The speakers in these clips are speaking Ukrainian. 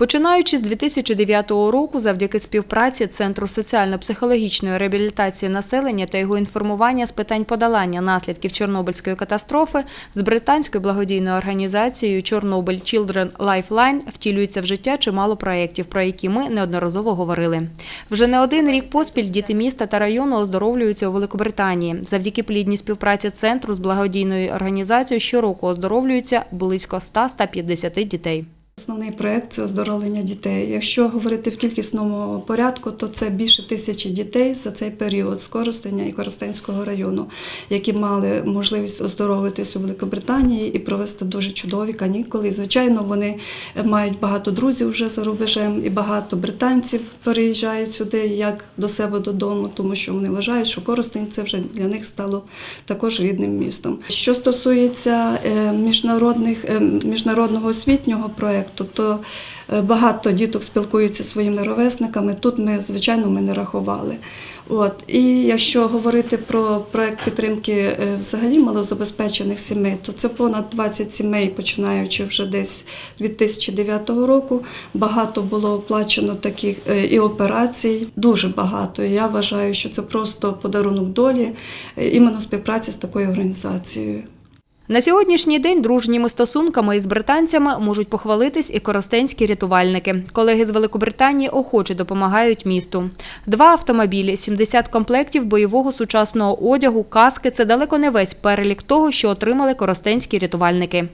Починаючи з 2009 року, завдяки співпраці Центру соціально-психологічної реабілітації населення та його інформування з питань подолання наслідків Чорнобильської катастрофи з британською благодійною організацією Чорнобиль Children Lifeline втілюється в життя чимало проєктів, про які ми неодноразово говорили. Вже не один рік поспіль діти міста та району оздоровлюються у Великобританії. Завдяки плідній співпраці центру з благодійною організацією щороку оздоровлюються близько 100-150 дітей. Основний проект це оздоровлення дітей. Якщо говорити в кількісному порядку, то це більше тисячі дітей за цей період з Коростеня і Коростенського району, які мали можливість оздоровитись у Великобританії і провести дуже чудові канікули. Звичайно, вони мають багато друзів вже за рубежем, і багато британців переїжджають сюди як до себе додому, тому що вони вважають, що Коростень це вже для них стало також рідним містом. Що стосується е, міжнародних е, міжнародного освітнього проекту, то е, багато діток спілкуються зі своїми ровесниками. Тут ми, звичайно, ми не рахували. От і якщо говорити про проект підтримки е, взагалі малозабезпечених сімей, то це понад 20 сімей, починаючи вже десь 2009 року. Багато було оплачено таких е, і операцій, дуже багато. Я вважаю, що це просто подарунок долі іменно співпраці з такою організацією. На сьогоднішній день дружніми стосунками із британцями можуть похвалитись і коростенські рятувальники. Колеги з Великобританії охоче допомагають місту. Два автомобілі, 70 комплектів бойового сучасного одягу, каски це далеко не весь перелік того, що отримали коростенські рятувальники.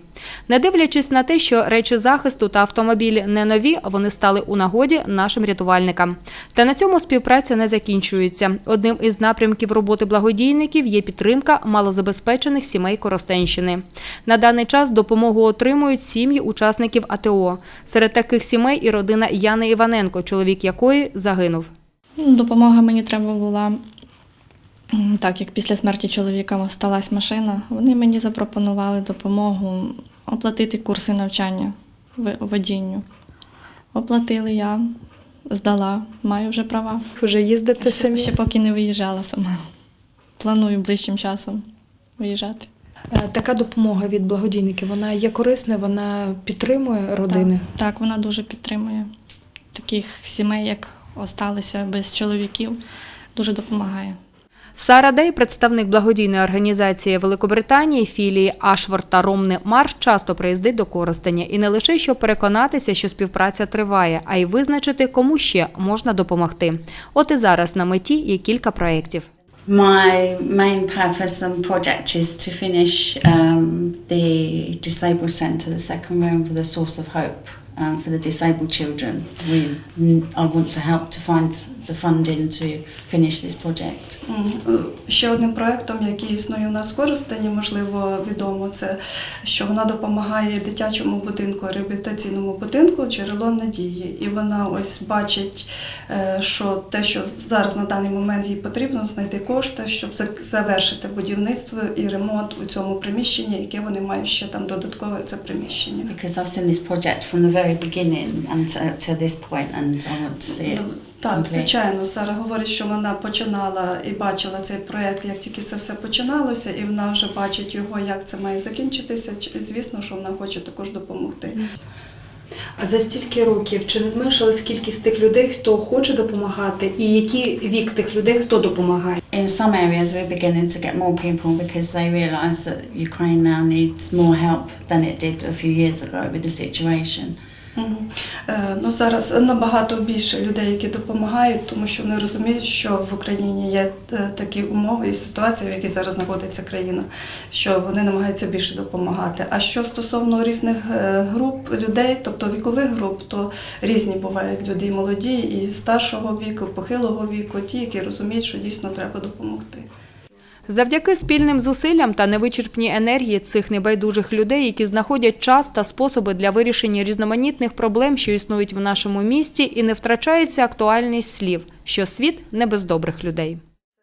Не дивлячись на те, що речі захисту та автомобілі не нові, вони стали у нагоді нашим рятувальникам. Та на цьому співпраця не закінчується. Одним із напрямків роботи благодійників є підтримка малозабезпечених сімей Коростенщини. На даний час допомогу отримують сім'ї учасників АТО. Серед таких сімей і родина Яни Іваненко, чоловік якої загинув. Ну, Допомога мені треба була, так як після смерті чоловіка сталася машина, вони мені запропонували допомогу оплатити курси навчання в- водінню. Оплатили я, здала, маю вже права. Вже їздите Ще, самі? ще поки не виїжджала сама. Планую ближчим часом виїжджати. Е, Така допомога від благодійників, вона є корисною, вона підтримує родини. Так, так, вона дуже підтримує таких сімей, як осталися без чоловіків, дуже допомагає. Сара Дей, представник благодійної організації Великобританії, філії Ашфорд та Ромни Марш, часто приїздить до Коростеня. І не лише щоб переконатися, що співпраця триває, а й визначити, кому ще можна допомогти. От і зараз на меті є кілька проєктів. My main purpose and project is to finish um, the disabled centre, the second room for the source of hope um, for the disabled children. We, I want to help to find the funding to finish this project. Ще одним проектом, який існує у нас в Коростені, можливо, відомо, це що вона допомагає дитячому будинку, реабілітаційному будинку джерело надії. І вона ось бачить, е, що те, що зараз на даний момент їй потрібно, знайти кошти, щоб за- завершити будівництво і ремонт у цьому приміщенні, яке вони мають ще там додаткове це приміщення. Because I've seen this project from the very beginning and to, to this point, and I want to see it. Так, звичайно, Сара говорить, що вона починала і бачила цей проект, як тільки це все починалося, і вона вже бачить його, як це має закінчитися. Звісно, що вона хоче також допомогти. А за стільки років чи не зменшилась кількість тих людей, хто хоче допомагати, і який вік тих людей, хто допомагає? In some areas, we're beginning to get more people because they realise that Ukraine now needs more help than it did a few years ago with the situation. Е, Ну, зараз набагато більше людей, які допомагають, тому що вони розуміють, що в Україні є е, такі умови і ситуація, в якій зараз знаходиться країна, що вони намагаються більше допомагати. А що стосовно різних е, груп людей, тобто вікових груп, то різні бувають люди і молоді, і старшого віку, похилого віку, ті, які розуміють, що дійсно треба допомогти. Завдяки спільним зусиллям та невичерпній енергії цих небайдужих людей, які знаходять час та способи для вирішення різноманітних проблем, що існують в нашому місті, і не втрачається актуальність слів, що світ не без добрих людей.